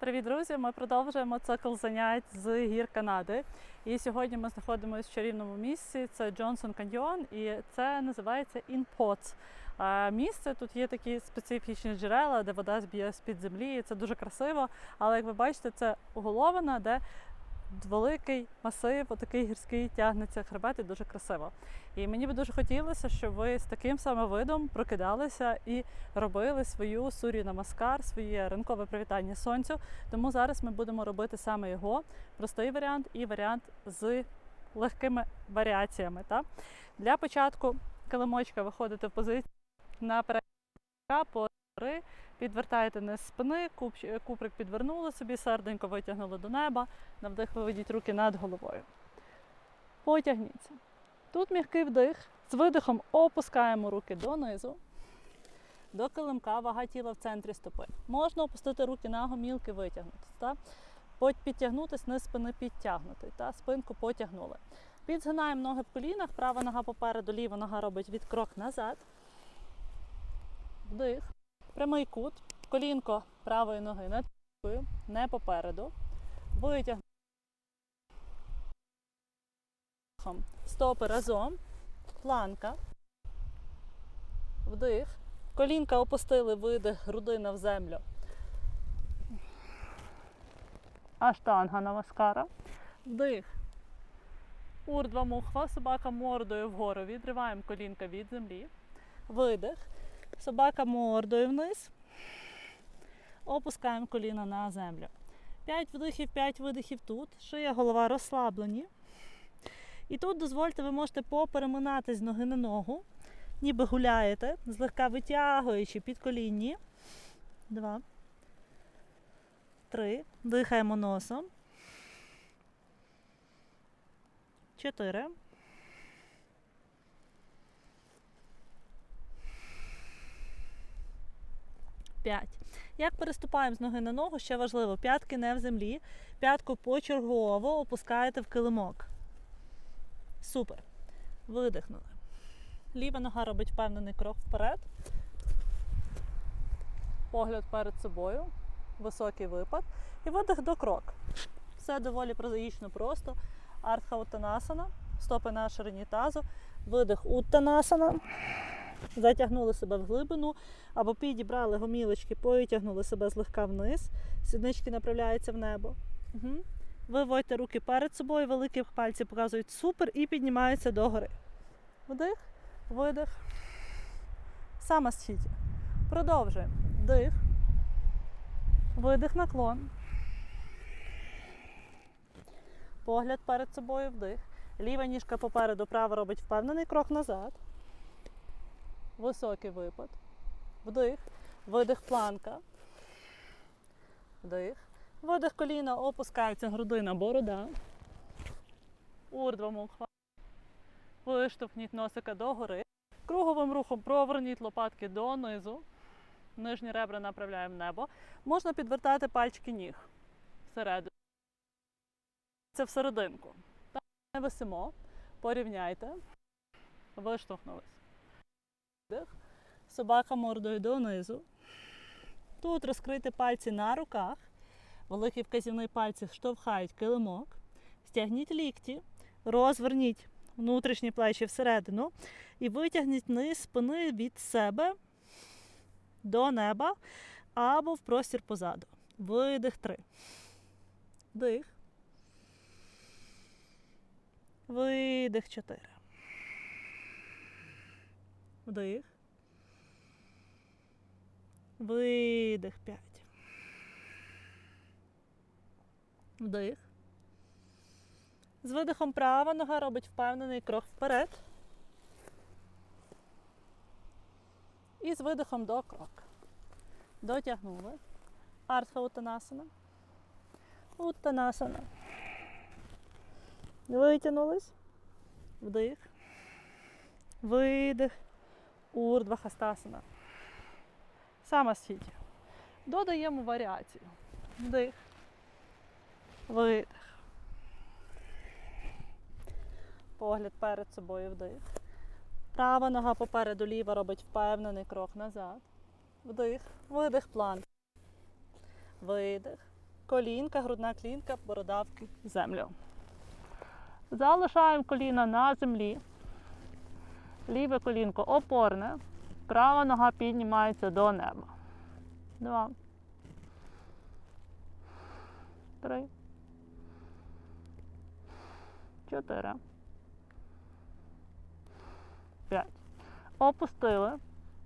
Привіт, друзі! Ми продовжуємо цикл занять з гір Канади. І сьогодні ми знаходимося в чарівному місці. Це Джонсон Каньйон, і це називається Інпоц. Місце тут є такі специфічні джерела, де вода зб'є з-під землі. і Це дуже красиво. Але як ви бачите, це уголовина, де великий масив, отакий гірський тягнеться хребет і дуже красиво. І мені би дуже хотілося, щоб ви з таким самим видом прокидалися і робили свою сурі намаскар, своє ранкове привітання сонцю. Тому зараз ми будемо робити саме його простий варіант і варіант з легкими варіаціями. Та? Для початку килимочка виходите в позицію на по три, підвертаєте низ спини, куприк підвернули собі, серденько витягнули до неба, на вдих виведіть руки над головою. Потягніться. Тут м'який вдих. З видихом опускаємо руки донизу. До килимка, вага тіла в центрі стопи. Можна опустити руки на гомілки, витягнутися. Та? Пот- Підтягнутись, низ спини підтягнутий. Та? Спинку потягнули. Підзгинаємо ноги в колінах, права нога попереду, ліва нога робить відкрок назад. Вдих. Прямий кут. Колінко правої ноги над рукою, не попереду. Витягнути. Стопи разом. Планка. Вдих. Колінка опустили, видих, грудина в землю. Аштанга намаскара. Вдих. Урдва мухва, собака мордою вгору. Відриваємо колінка від землі. Видих. Собака мордою вниз. Опускаємо коліна на землю. П'ять вдихів, п'ять видихів тут. Шия, голова розслаблені. І тут дозвольте, ви можете попереминати з ноги на ногу, ніби гуляєте, злегка витягуючи під колінні. Два. Три. Дихаємо носом. Чотири. П'ять. Як переступаємо з ноги на ногу, ще важливо, п'ятки не в землі. П'ятку почергово опускаєте в килимок. Супер. Видихнули. Ліва нога робить впевнений крок вперед. Погляд перед собою. Високий випад. І видих до крок. Все доволі прозаїчно просто. Артха Уттанасана. Стопи на ширині тазу. Видих Уттанасана. Затягнули себе в глибину. Або підібрали гомілочки, потягнули себе злегка вниз. Сіднички направляються в небо. Угу. Виводьте руки перед собою, великі пальці показують супер і піднімаються догори. Вдих, видих. Саме східі. Продовжуємо. Вдих. Видих, наклон. Погляд перед собою, вдих. Ліва ніжка попереду, права робить впевнений крок назад. Високий випад. Вдих. Видих планка. Вдих. Видих коліна, опускається грудина, борода. Урдва муква. Виштовхніть носика догори. Круговим рухом проверніть лопатки донизу. Нижні ребра направляємо в небо. Можна підвертати пальчики ніг всередину. Це всерединку. Так, не висимо. Порівняйте. Виштовхнулись. Собака мордою донизу. Тут розкрийте пальці на руках. Великий вказівний пальці штовхають килимок. Стягніть лікті, розверніть внутрішні плечі всередину і витягніть низ спини від себе до неба або в простір позаду. Видих три. Вдих. Видих чотири. Вдих. Видих п'ять. Вдих. З видихом права нога робить впевнений крок вперед. І з видихом до крок. Дотягнули. Артха Уттанасана. Уттанасана. Витягнулись. Вдих. Видих. Урдва Хастасана. Сама стійте. Додаємо варіацію. Вдих. Видих. Погляд перед собою вдих. Права нога попереду, ліва робить впевнений крок назад. Вдих. Видих план. Видих. колінка, грудна клінка, бородавки землю. Залишаємо коліна на землі. Ліве колінко опорне. Права нога піднімається до неба. Два. Три. Чотири. П'ять. Опустили.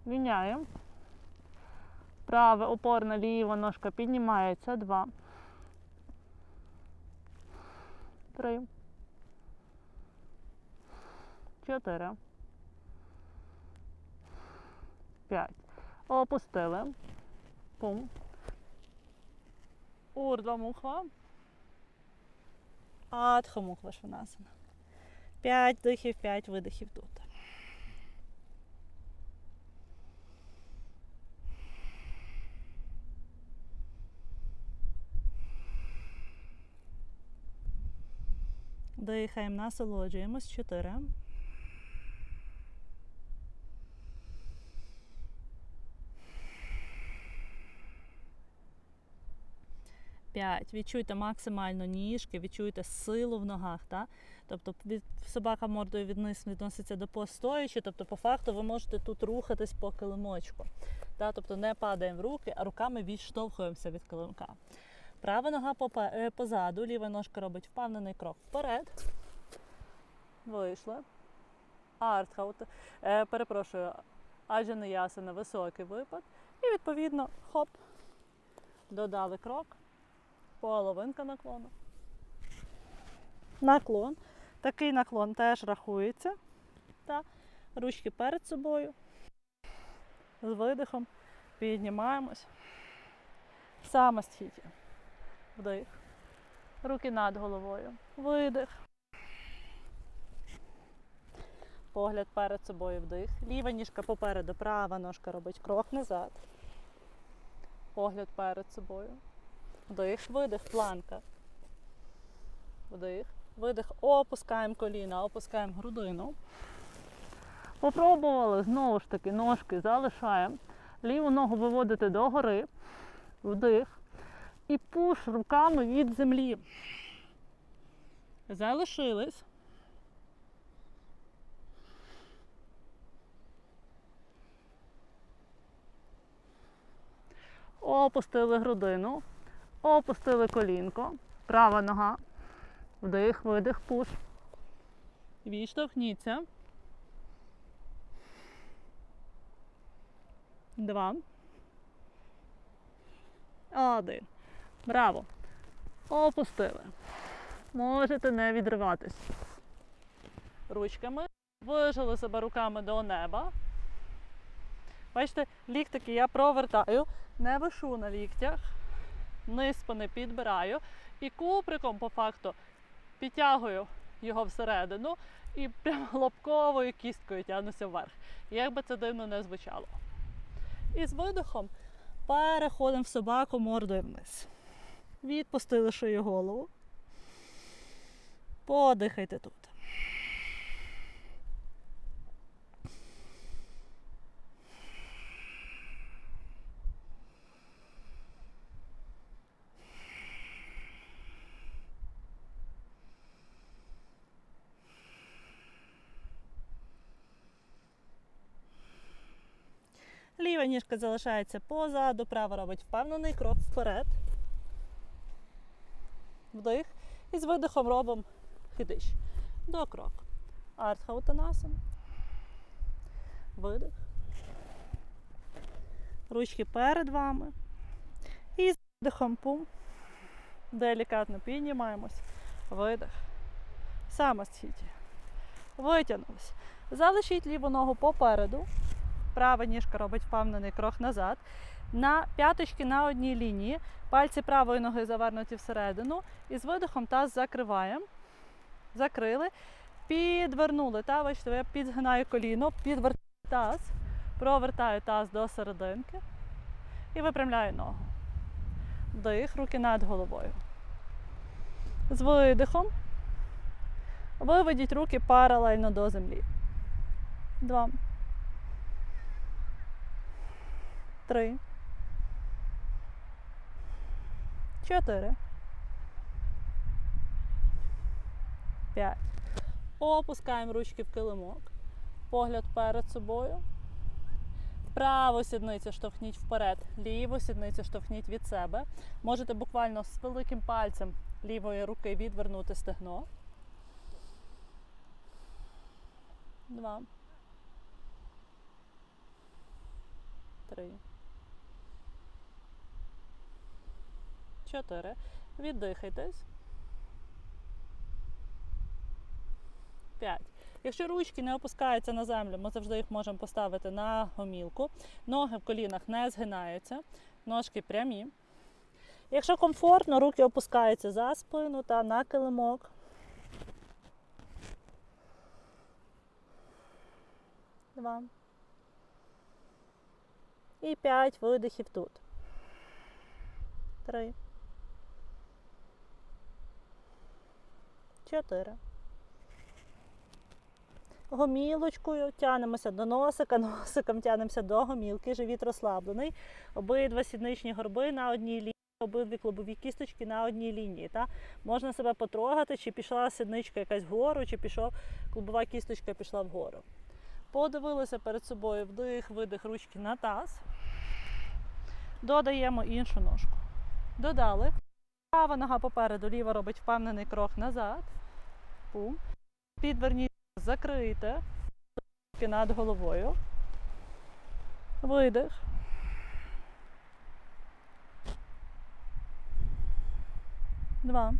Міняємо. Праве опорне, ліва ножка піднімається. Два. Три. Чотири. П'ять. Опустили. Пум. Урдва мухва. Адха мухва шванасана. П'ять дихів, п'ять видихів тут. Дихаємо, насолоджуємось. Чотири. П'ять. Відчуйте максимально ніжки, відчуйте силу в ногах. Та? Тобто від, собака мордою відниз відноситься до постоячи, тобто, по факту ви можете тут рухатись по килимочку. Та? Тобто не падаємо в руки, а руками відштовхуємося від килимка. Права нога е, позаду, ліва ножка робить впевнений крок вперед. Вийшла. Артхаут. Е, перепрошую, аджана ясана, високий випад. І відповідно, хоп, додали крок. Половинка наклону. Наклон. Такий наклон теж рахується. Та. Ручки перед собою. З видихом піднімаємось. Самостійті. Вдих. Руки над головою. Видих. Погляд перед собою вдих. Ліва ніжка попереду, права ножка робить крок назад. Погляд перед собою. Вдих, видих, планка. Вдих, видих, опускаємо коліна, опускаємо грудину. Попробували знову ж таки ножки залишаємо. Ліву ногу виводите догори. Вдих. І пуш руками від землі. Залишились. Опустили грудину, опустили колінко, права нога, вдих, видих, пуш. Відштовхніться. Два. Один. Браво. Опустили. Можете не відриватись. Ручками. Вижили себе руками до неба. Бачите, ліктики я провертаю, не вишу на ліктях, низ спини підбираю і куприком по факту підтягую його всередину і прямо лобковою кісткою тягнуся вверх. Як би це дивно не звучало. І з видихом переходимо в собаку мордою вниз. Відпустили шию голову. Подихайте тут. Ліва ніжка залишається позаду, права робить впевнений крок вперед. Вдих. І з видихом робимо хидиш. До крок. Артхаутанасан. Видих. Ручки перед вами. І з видихом пум. Делікатно піднімаємось. Видих. Самостійті. Витягнулись. Залишіть ліву ногу попереду. Права ніжка робить впевнений крок назад. На п'яточки на одній лінії. Пальці правої ноги завернуті всередину. І з видихом таз закриваємо. Закрили. Підвернули. Та, бачите, я підгинаю коліно, підвертаю таз, провертаю таз до серединки і випрямляю ногу. Вдих, руки над головою. З видихом виведіть руки паралельно до землі. Два. Три. Чотири. П'ять. Опускаємо ручки в килимок. Погляд перед собою. Праву сідницю штовхніть вперед, ліву сідницю штовхніть від себе. Можете буквально з великим пальцем лівої руки відвернути стегно. Два. Три. Чотири. Віддихайтесь. П'ять. Якщо ручки не опускаються на землю, ми завжди їх можемо поставити на гомілку. Ноги в колінах не згинаються, ножки прямі. Якщо комфортно, руки опускаються за спину та на килимок. Два. І п'ять видихів тут. Три. Чотири. Гомілочкою тянемося до носика, носиком тянемося до гомілки, живіт розслаблений. Обидва сідничні горби на одній лінії, обидві клубові кісточки на одній лінії. Та? Можна себе потрогати, чи пішла сідничка якась вгору, чи пішов, клубова кісточка пішла вгору. Подивилися перед собою вдих, видих ручки на таз. Додаємо іншу ножку. Додали. Права нога попереду, ліва робить впевнений крок назад. Пум. Підверніть, закрийте над головою. Видих. Два.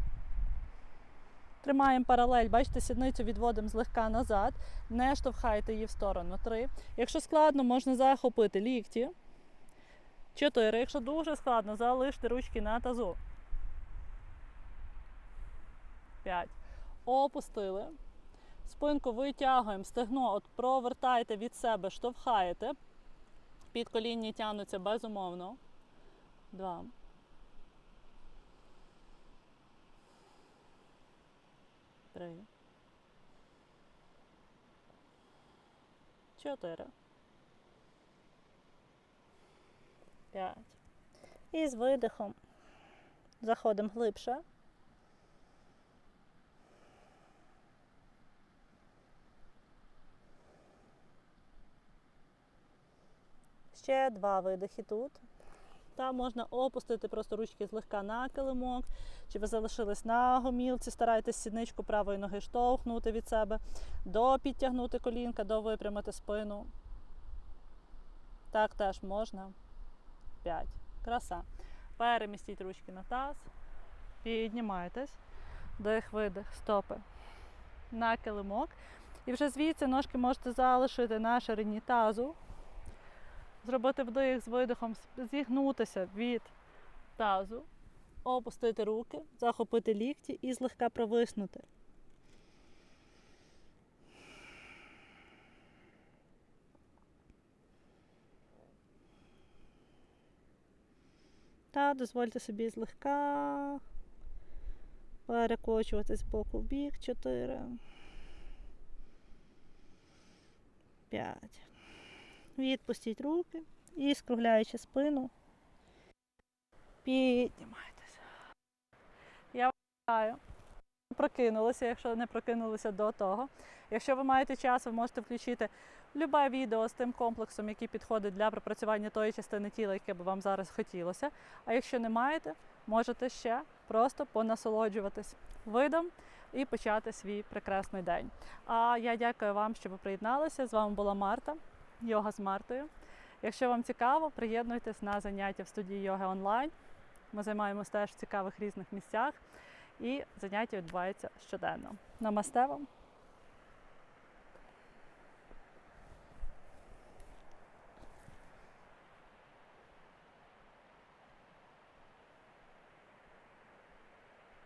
Тримаємо паралель, бачите, сідницю відводимо злегка назад, не штовхайте її в сторону. Три. Якщо складно, можна захопити лікті. Чотири. Якщо дуже складно, залиште ручки на тазу. П'ять. Опустили. Спинку витягуємо, стегно от провертайте від себе, штовхаєте. Підколінні тягнуться безумовно. Два. Три. Чотири. П'ять. І з видихом заходимо глибше. Ще два видихи тут. Та можна опустити просто ручки злегка на килимок. Чи ви залишились на гомілці, старайтесь сідничку правої ноги штовхнути від себе, до підтягнути колінка, до випрямити спину. Так теж можна. П'ять. Краса. Перемістіть ручки на таз. Піднімайтесь. Дих, видих, стопи. На килимок. І вже звідси ножки можете залишити на ширині тазу зробити вдих з видихом, зігнутися від тазу, опустити руки, захопити лікті і злегка провиснути. Та дозвольте собі злегка перекочувати з боку в бік. Чотири. П'ять. Відпустіть руки і скругляючи спину. Піднімайтеся. Я вважаю. Прокинулися, якщо не прокинулися до того. Якщо ви маєте час, ви можете включити любе відео з тим комплексом, який підходить для пропрацювання тої частини тіла, яке би вам зараз хотілося. А якщо не маєте, можете ще просто понасолоджуватись видом і почати свій прекрасний день. А я дякую вам, що ви приєдналися. З вами була Марта йога з Мартою. Якщо вам цікаво, приєднуйтесь на заняття в студії йоги онлайн. Ми займаємося теж в цікавих різних місцях, і заняття відбуваються щоденно. Намасте вам!